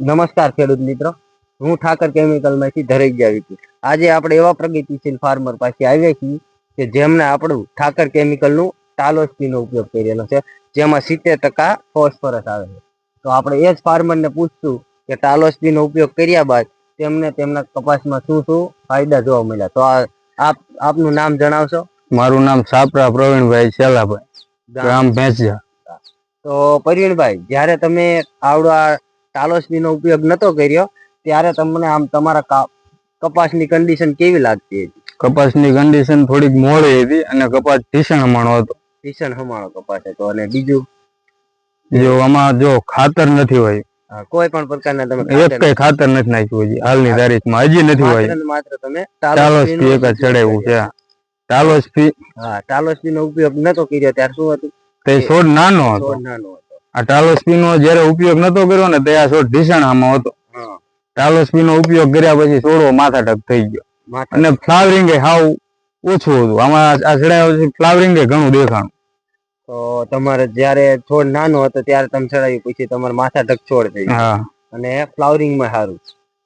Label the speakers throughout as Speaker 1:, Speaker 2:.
Speaker 1: નમસ્કાર ખેડૂત મિત્રો. હું ઠાકર કેમિકલમાંથી ધરેજ્યા વિકી આજે આપણે એવા પ્રગતિશીલ ફાર્મર પાસે આવ્યા છીએ કે જેમને આપણું ઠાકર કેમિકલનું ટાલોસ્પીનો ઉપયોગ કરેલો છે જેમાં સિત્તેર ટકા ફોસ્ફરસ આવે છે. તો આપણે એ જ ફાર્મરને પૂછશું કે ટાલોસ્પીનો ઉપયોગ કર્યા બાદ તેમને તેમના કપાસમાં શું શું ફાયદા જોવા મળ્યા. તો આપ આપનું નામ જણાવશો?
Speaker 2: મારું નામ સાપરા પ્રવીણભાઈ શેલાભાઈ ગામ ભેંસિયા.
Speaker 1: તો પરવીણભાઈ જ્યારે તમે આવડો આ ટાલોસ્પીનો ઉપયોગ નતો કર્યો ત્યારે તમને આમ તમારા કપાસની કન્ડિશન કેવી લાગતી હતી?
Speaker 2: કપાસની કન્ડિશન થોડીક મોડી હતી અને કપાસ ભીષણ હમાણો હતો.
Speaker 1: ભીષણ હમાણો કપાસ હતો. અને બીજું?
Speaker 2: જો આમાં જો ખાતર નથી હોય.
Speaker 1: કોઈ પણ પ્રકારના તમે
Speaker 2: એક કઈ ખાતર નથી નાખ્યું હજી. હાલની તારીખમાં હજી નથી હોય.
Speaker 1: માત્ર તમે
Speaker 2: ટાલોસ ફી એક જ ચડાવ્યું છે. ટાલોસ ફી
Speaker 1: હા નો ઉપયોગ નતો કર્યો. ત્યારે શું હતું?
Speaker 2: તે છોડ નાનો હતો.
Speaker 1: નાનો હતો.
Speaker 2: આ ટાલોસ્પી નો જયારે ઉપયોગ નતો કર્યો ને તે આ છોડ ઢીસણ આમાં હતો. ટાલોસ્પી નો ઉપયોગ કર્યા પછી છોડવો માથા ટક થઈ ગયો. અને ફ્લાવરિંગ હાવ ઓછું હતું. આમાં આ ચડાવ્યા પછી ફ્લાવરિંગ ઘણું દેખાણું.
Speaker 1: તો તમારે જ્યારે છોડ નાનો હતો ત્યારે તમે ચડાવ્યું પછી તમારે માથા ઢક છોડ થઈ ગયો. અને ફ્લાવરિંગમાં સારું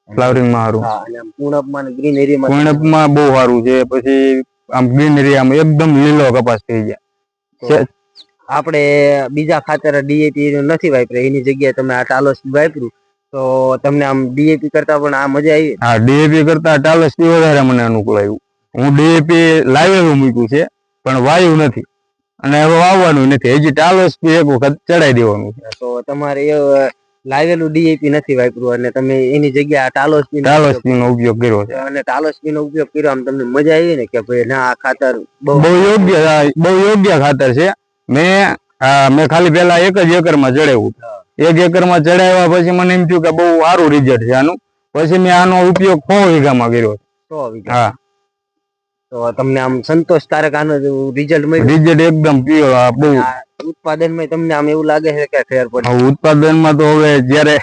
Speaker 2: ફ્લાવરિંગમાં સારું.
Speaker 1: અને ને ગ્રીન એરિયામાં
Speaker 2: કુણપમાં બહુ સારું છે. પછી આમ ગ્રીન એરિયામાં એકદમ લીલો કપાસ થઈ જાય
Speaker 1: તો આપણે બીજા ખાતર ડીએપી નથી વાપર્યું. એની જગ્યાએ તમે આ ટાલોસ વાપર્યું તો તમને આમ ડીએપી કરતા પણ આ મજા આવી.
Speaker 2: હા ડીએપી કરતા ટાલોસ વધારે મને અનુકૂળ આવ્યું. હું ડીએપી લાવેલું મૂક્યું છે પણ વાયુ નથી. અને હવે વાવવાનું નથી. હજી ટાલોસ એક વખત ચડાઈ દેવાનું છે.
Speaker 1: તો તમારે લાવેલું ડીએપી નથી વાપર્યું અને તમે એની જગ્યાએ આ ટાલોસ
Speaker 2: ટાલસ નો ઉપયોગ કર્યો છે.
Speaker 1: અને ટાલોસ નો ઉપયોગ કર્યો આમ તમને મજા આવી ને કે ભાઈ ના આ ખાતર બહુ
Speaker 2: યોગ્ય બહુ યોગ્ય ખાતર છે. મેં મેં ખાલી પેલા એક જ એકરમાં ચડાવ્યું એક એકરમાં ચડાવ્યા પછી મને એમ થયું કે બહુ સારું રિઝલ્ટ છે આનું. પછી મેં આનો ઉપયોગ સો વીઘામાં કર્યો. હા.
Speaker 1: તો તમને આમ સંતોષકારક આનો રિઝલ્ટ મળ્યું?
Speaker 2: રિઝલ્ટ એકદમ પ્યોર બહુ.
Speaker 1: ઉત્પાદનમાં તમને આમ એવું લાગે છે કે ફેર પડે?
Speaker 2: ઉત્પાદનમાં તો હવે જ્યારે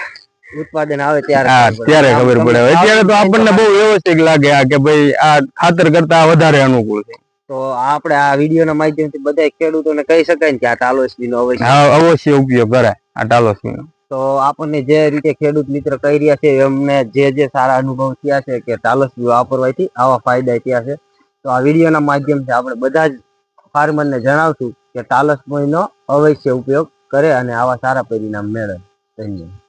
Speaker 1: ઉત્પાદન આવે ત્યારે.
Speaker 2: ત્યારે ખબર પડે. અત્યારે તો આપણને બહુ વ્યવસ્થિત લાગે આ કે ભાઈ આ ખાતર કરતા વધારે અનુકૂળ છે.
Speaker 1: તો આપણે આ વીડિયો ના માધ્યમથી બધા ખેડૂતોને કહી શકાય ને કે આ ટાલોસબી નો અવશ્ય
Speaker 2: અવશ્ય ઉપયોગ કરાય આ ટાલોસમીનો.
Speaker 1: તો આપણને જે રીતે ખેડૂત મિત્ર કહી રહ્યા છે એમને જે જે સારા અનુભવ થયા છે કે ટાલોસબી વાપરવાથી આવા ફાયદા થયા છે. તો આ વિડીયોના માધ્યમથી આપણે બધા જ ફાર્મરને જણાવશું કે ટાલસમયનો અવશ્ય ઉપયોગ કરે અને આવા સારા પરિણામ મેળવે. ધન્યવાદ.